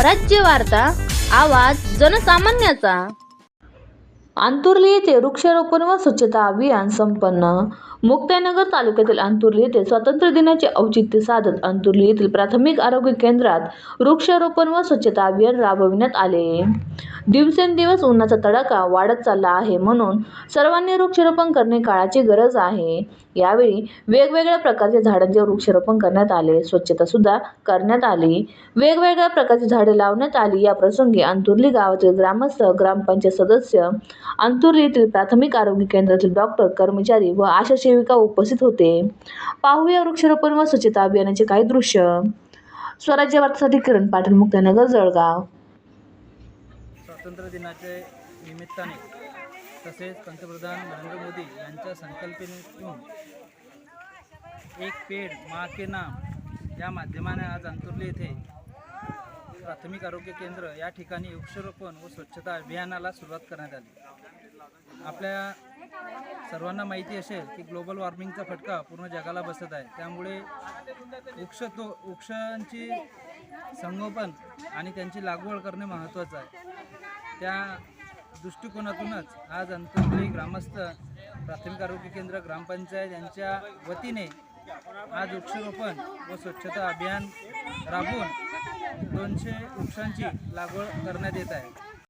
स्वराज्य वार्ता आवाज जनसामान्याचा. अंतुर्ली येथे वृक्षारोपण व स्वच्छता अभियान संपन्न. मुक्ताईनगर तालुक्यातील अंतुर्ली येथे स्वातंत्र्य दिनाचे औचित्य साधत अंतुर्ली येथील प्राथमिक आरोग्य केंद्रात वृक्षारोपण व स्वच्छता अभियान राबविण्यात आले. दिवसेंदिवस उन्हाचा तडाखा वाढत चालला आहे म्हणून सर्वांनी वृक्षारोपण करणे काळाची गरज आहे. यावेळी वेगवेगळ्या प्रकारच्या झाडांचे वृक्षारोपण करण्यात आले स्वच्छता सुद्धा करण्यात आली. वेगवेगळ्या प्रकारची झाडे लावण्यात आली. या प्रसंगी अंतुर्ली गावातील ग्रामस्थ ग्रामपंचायत सदस्य अंतुर्ली येथील प्राथमिक आरोग्य केंद्रातील डॉक्टर कर्मचारी व आशा सेविका उपस्थित होते. पाहूया वृक्षारोपण व स्वच्छता अभियानाचे काही दृश्य. स्वराज्य वार्तासाठी किरण पाटील मुक्तानगर जळगाव. स्वातंत्र्य दिनाचे निमित्ताने तसेच पंतप्रधान नरेंद्र मोदी यांच्या संकल्पनेतून एक पेड मा के नाम या माध्यमाने आज अंतुर्ली येथे प्राथमिक आरोग्य केंद्र या ठिकाणी वृक्षारोपण व स्वच्छता अभियानाला सुरुवात करण्यात आली. आपल्या सर्वांना माहिती असेल की ग्लोबल वॉर्मिंगचा फटका पूर्ण जगाला बसत आहे. त्यामुळे वृक्ष तो वृक्षांची संगोपन आणि त्यांची लागवड करणे महत्त्वाचं आहे. त्या दृष्टिकोनातूनच आज अंतर्गत ग्रामस्थ प्राथमिक आरोग्य केंद्र ग्रामपंचायत यांच्या वतीने आज वृक्षारोपण व स्वच्छता अभियान राबवून दोनशे वृक्षांची लागवड करण्यात येत आहे.